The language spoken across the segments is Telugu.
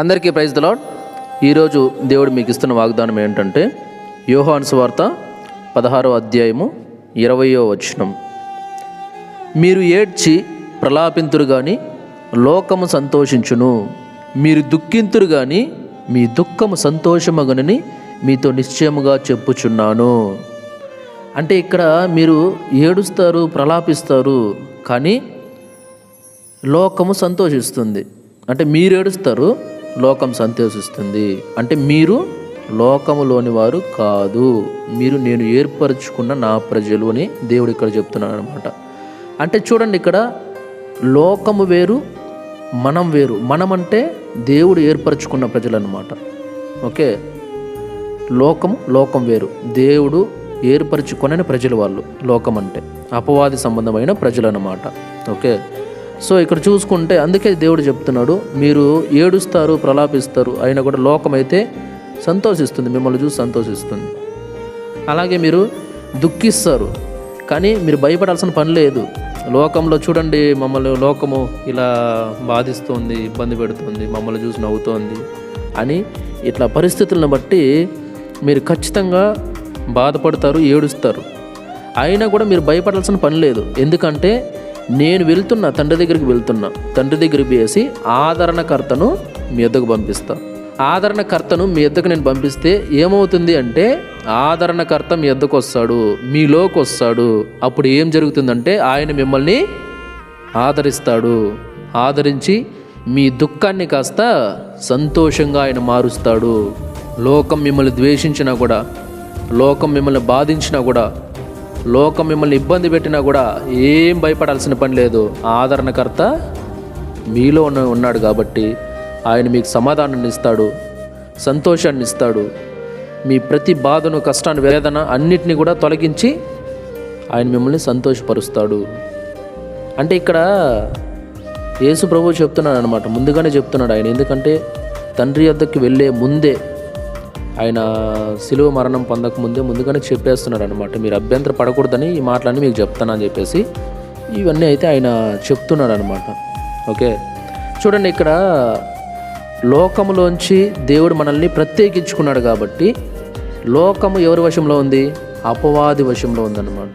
అందరికీ ప్రైజ్ దలాడ్ ఈరోజు దేవుడు మీకు ఇస్తున్న వాగ్దానం ఏంటంటే యోహాన్స్ వార్త పదహారో అధ్యాయము ఇరవయో వచనం. మీరు ఏడ్చి ప్రలాపింతురు కానీ లోకము సంతోషించును. మీరు దుఃఖింతురు కానీ మీ దుఃఖము సంతోషమగనని మీతో నిశ్చయముగా చెప్పుచున్నాను. అంటే ఇక్కడ మీరు ఏడుస్తారు ప్రలాపిస్తారు కానీ లోకము సంతోషిస్తుంది. అంటే మీరు ఏడుస్తారు లోకం సంతోషిస్తుంది. అంటే మీరు లోకములోని వారు కాదు. మీరు నేను ఏర్పరచుకున్న నా ప్రజలు అని దేవుడు ఇక్కడ చెప్తున్నాడు అనమాట అంటే చూడండి ఇక్కడ లోకము వేరు మనం వేరు. మనం అంటే దేవుడు ఏర్పరచుకున్న ప్రజలు అనమాట ఓకే? లోకము లోకం వేరు. దేవుడు ఏర్పరచుకొనని ప్రజలు వాళ్ళు. లోకం అంటే అపవాది సంబంధమైన ప్రజలు అనమాట ఓకే? సో ఇక్కడ చూసుకుంటే అందుకే దేవుడు చెప్తున్నాడు మీరు ఏడుస్తారు ప్రలాపిస్తారు అయినా కూడా లోకమైతే సంతోషిస్తుంది మిమ్మల్ని చూసి సంతోషిస్తుంది. అలాగే మీరు దుఃఖిస్తారు కానీ మీరు భయపడాల్సిన పని లేదు. లోకంలో చూడండి మమ్మల్ని లోకము ఇలా బాధిస్తుంది ఇబ్బంది పెడుతుంది మమ్మల్ని చూసి నవ్వుతోంది అని ఇట్లా పరిస్థితులను బట్టి మీరు ఖచ్చితంగా బాధపడతారు ఏడుస్తారు. అయినా కూడా మీరు భయపడాల్సిన పని లేదు. ఎందుకంటే నేను వెళ్తున్నా తండ్రి దగ్గరికి వెళ్తున్నా. తండ్రి దగ్గరికి వేసి ఆదరణకర్తను మీ యొద్దకు పంపిస్తా. ఆదరణకర్తను మీ యొద్దకు నేను పంపిస్తే ఏమవుతుంది అంటే ఆదరణకర్త మీ యొద్దకు వస్తాడు మీలోకి వస్తాడు. అప్పుడు ఏం జరుగుతుందంటే ఆయన మిమ్మల్ని ఆదరిస్తాడు. ఆదరించి మీ దుఃఖాన్ని కాస్త సంతోషంగా ఆయన మారుస్తాడు. లోకం మిమ్మల్ని ద్వేషించినా కూడా లోకం మిమ్మల్ని బాధించినా కూడా లోకం మిమ్మల్ని ఇబ్బంది పెట్టినా కూడా ఏం భయపడాల్సిన పని లేదు. ఆదరణకర్త మీలో ఉన్నాడు కాబట్టి ఆయన మీకు సమాధానాన్ని ఇస్తాడు సంతోషాన్ని ఇస్తాడు. మీ ప్రతి బాధను కష్టాన్ని వేదన అన్నిటినీ కూడా తొలగించి ఆయన మిమ్మల్ని సంతోషపరుస్తాడు. అంటే ఇక్కడ యేసు ప్రభు చెప్తున్నాడు అనమాట ముందుగానే చెప్తున్నాడు ఆయన. ఎందుకంటే తండ్రి వద్దకు వెళ్ళే ముందే ఆయన శిలువ మరణం పొందక ముందే ముందుగానే చెప్పేస్తున్నాడు అనమాట మీరు అభ్యంతర పడకూడదని ఈ మాటలన్నీ మీకు చెప్తానని చెప్పేసి ఇవన్నీ అయితే ఆయన చెప్తున్నాడు అనమాట ఓకే? చూడండి ఇక్కడ లోకములోంచి దేవుడు మనల్ని ప్రత్యేకించుకున్నాడు కాబట్టి లోకము ఎవరి వశంలో ఉంది? అపవాది వశంలో ఉందన్నమాట.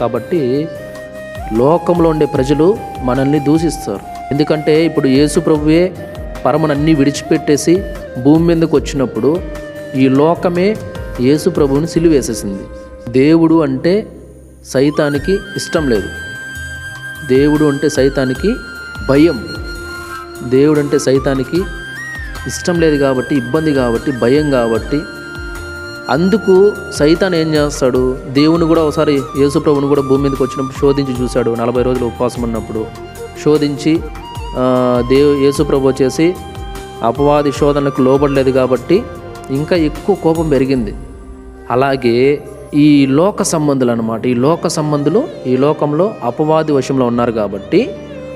కాబట్టి లోకంలో ఉండే ప్రజలు మనల్ని దూషిస్తారు. ఎందుకంటే ఇప్పుడు యేసు ప్రభువే పరమనన్నీ విడిచిపెట్టేసి భూమి మీదకి వచ్చినప్పుడు ఈ లోకమే యేసు ప్రభువుని సిలివేసేసింది. దేవుడు అంటే సైతానికి ఇష్టం లేదు. దేవుడు అంటే సైతానికి భయం. దేవుడు అంటే సైతానికి ఇష్టం లేదు కాబట్టి ఇబ్బంది కాబట్టి భయం కాబట్టి. అందుకు సైతాన్ ఏం చేస్తాడు? దేవుని కూడా ఒకసారి యేసుప్రభుని కూడా భూమి మీదకి వచ్చినప్పుడు శోధించి చూశాడు. నలభై రోజులు ఉపవాసం ఉన్నప్పుడు శోధించి దేవు యేసుప్రభు వచ్చేసి అపవాది శోధనకు లోబడలేదు కాబట్టి ఇంకా ఎక్కువ కోపం పెరిగింది. అలాగే ఈ లోక సంబంధులు అనమాట ఈ లోక సంబంధులు ఈ లోకంలో అపవాది వశంలో ఉన్నారు కాబట్టి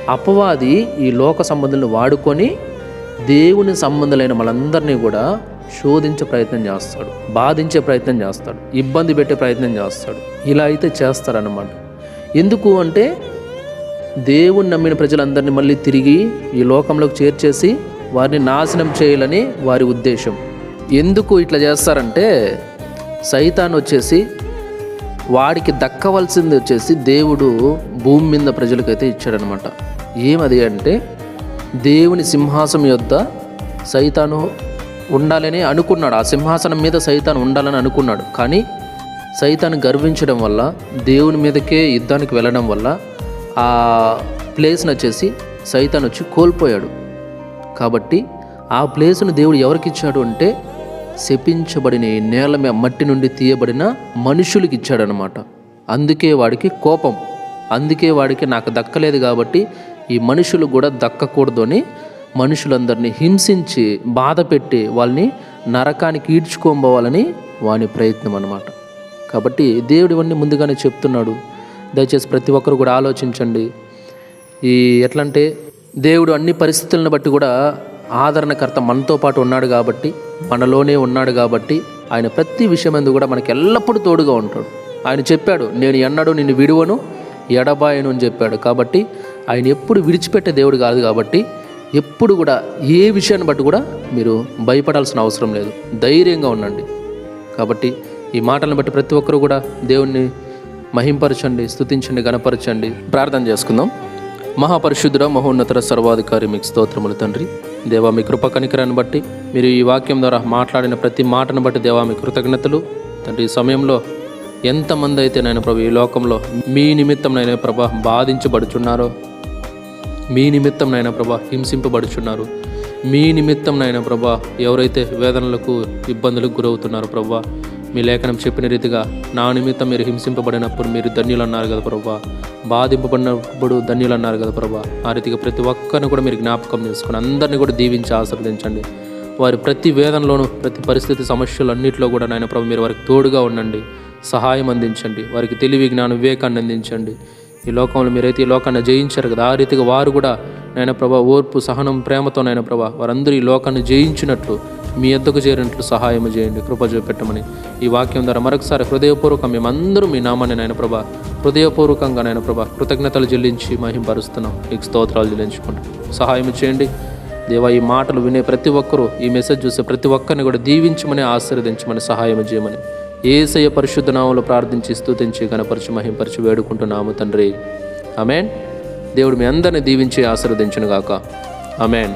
అపవాది ఈ లోక సంబంధులను వాడుకొని దేవుని సంబంధులైన మనందరినీ కూడా శోధించే ప్రయత్నం చేస్తాడు బాధించే ప్రయత్నం చేస్తాడు ఇబ్బంది పెట్టే ప్రయత్నం చేస్తాడు. ఇలా అయితే చేస్తారన్నమాట. ఎందుకు అంటే దేవుని నమ్మిన ప్రజలందరినీ మళ్ళీ తిరిగి ఈ లోకంలోకి చేర్చేసి వారిని నాశనం చేయాలని వారి ఉద్దేశం. ఎందుకు ఇట్లా చేస్తారంటే సైతాన్ వచ్చేసి వాడికి దక్కవలసింది వచ్చేసి దేవుడు భూమి మీద ప్రజలకైతే ఇచ్చాడనమాట. ఏమది అంటే దేవుని సింహాసం యొద్ద సైతాను ఉండాలని అనుకున్నాడు. ఆ సింహాసనం మీద సైతాను ఉండాలని అనుకున్నాడు. కానీ సైతాను గర్వించడం వల్ల దేవుని మీదకే యుద్ధానికి వెళ్ళడం వల్ల ఆ ప్లేస్ని వచ్చేసి సైతాన్ వచ్చి కోల్పోయాడు. కాబట్టి ఆ ప్లేస్ను దేవుడు ఎవరికి ఇచ్చాడు అంటే శపించబడిన ఈ నేల మీద మట్టి నుండి తీయబడిన మనుషులకి ఇచ్చాడనమాట అందుకే వాడికి కోపం. అందుకే వాడికి నాకు దక్కలేదు కాబట్టి ఈ మనుషులు కూడా దక్కకూడదు అని మనుషులందరినీ హింసించి బాధ పెట్టి వాళ్ళని నరకానికి ఈడ్చుకోబోవాలని వాని ప్రయత్నం అనమాట కాబట్టి దేవుడు ఇవన్నీ ముందుగానే చెప్తున్నాడు. దయచేసి ప్రతి ఒక్కరు కూడా ఆలోచించండి. ఈ ఎట్లంటే దేవుడు అన్ని పరిస్థితులను బట్టి కూడా ఆదరణకర్త మనతో పాటు ఉన్నాడు కాబట్టి మనలోనే ఉన్నాడు కాబట్టి ఆయన ప్రతి విషయం ఎందు కూడా మనకి ఎల్లప్పుడూ తోడుగా ఉంటాడు. ఆయన చెప్పాడు నేను ఎన్నడూ నిన్ను విడువను ఎడబాయను అని చెప్పాడు. కాబట్టి ఆయన ఎప్పుడు విడిచిపెట్టే దేవుడు కాదు కాబట్టి ఎప్పుడు కూడా ఏ విషయాన్ని బట్టి కూడా మీరు భయపడాల్సిన అవసరం లేదు. ధైర్యంగా ఉండండి. కాబట్టి ఈ మాటలను బట్టి ప్రతి ఒక్కరూ కూడా దేవుణ్ణి మహింపరచండి స్తుతించండి గణపరచండి. ప్రార్థన చేసుకుందాం. మహాపరిశుద్ధుడ మహోన్నతర సర్వాధికారి మీకు స్తోత్రములు తండ్రి. దేవా మీ కృప కనికరాన్ని బట్టి మీరు ఈ వాక్యం ద్వారా మాట్లాడిన ప్రతి మాటను బట్టి దేవా మీ కృతజ్ఞతలు. తండ్రి ఈ సమయంలో ఎంతమంది అయితే నేను ప్రభు ఈ లోకంలో మీ నిమిత్తం నైనా ప్రభ బాధించబడుచున్నారో మీ నిమిత్తం నైనా ప్రభ హింసింపబడుచున్నారు మీ నిమిత్తం నైనా ప్రభ ఎవరైతే వేదనలకు ఇబ్బందులకు గురవుతున్నారో ప్రభా మీ లేఖనం చెప్పిన రీతిగా నా నిమిత్తం మీరు హింసింపబడినప్పుడు మీరు ధన్యులు అన్నారు కదా ప్రభా. బాధింపబడినప్పుడు ధన్యులు అన్నారు కదా ప్రభా. ఆ రీతిగా ప్రతి ఒక్కరిని కూడా మీరు జ్ఞాపకం చేసుకుని అందరినీ కూడా దీవించి ఆశీర్వదించండి. వారి ప్రతి వేదనలోనూ ప్రతి పరిస్థితి సమస్యలు అన్నింటిలో కూడా నాయన ప్రభు మీరు వారికి తోడుగా ఉండండి. సహాయం అందించండి. వారికి తెలివి జ్ఞానం వివేకాన్ని అందించండి. ఈ లోకంలో మీరైతే ఈ లోకాన్ని జయించారు కదా. ఆ రీతిగా వారు కూడా నాయన ప్రభా ఓర్పు సహనం ప్రేమతో నాయన ప్రభా వారందరూ ఈ లోకాన్ని జయించినట్లు మీ ఎద్దకు చేరినట్లు సహాయం చేయండి కృప చూపెట్టమని. ఈ వాక్యం ద్వారా మరొకసారి హృదయపూర్వకం మేమందరూ మీ నామాన్ని నాయన ప్రభా హృదయపూర్వకంగా నాయన ప్రభా కృతజ్ఞతలు చెల్లించి మహింపరుస్తున్నాం. నీకు స్తోత్రాలు చెల్లించుకుంటాం సహాయం చేయండి. దేవా ఈ మాటలు వినే ప్రతి ఒక్కరూ ఈ మెసేజ్ చూసే ప్రతి ఒక్కరిని కూడా దీవించమని ఆశీర్వదించమని సహాయం చేయమని. ఏసయ్య పరిశుద్ధ నామంలో ప్రార్థించి స్థుతించి గణపరిచి మహింపరిచి వేడుకుంటున్నాము తండ్రి. అమేన్ దేవుడు మీ అందరిని దీవించి ఆశీర్వదించును గాక అమేన్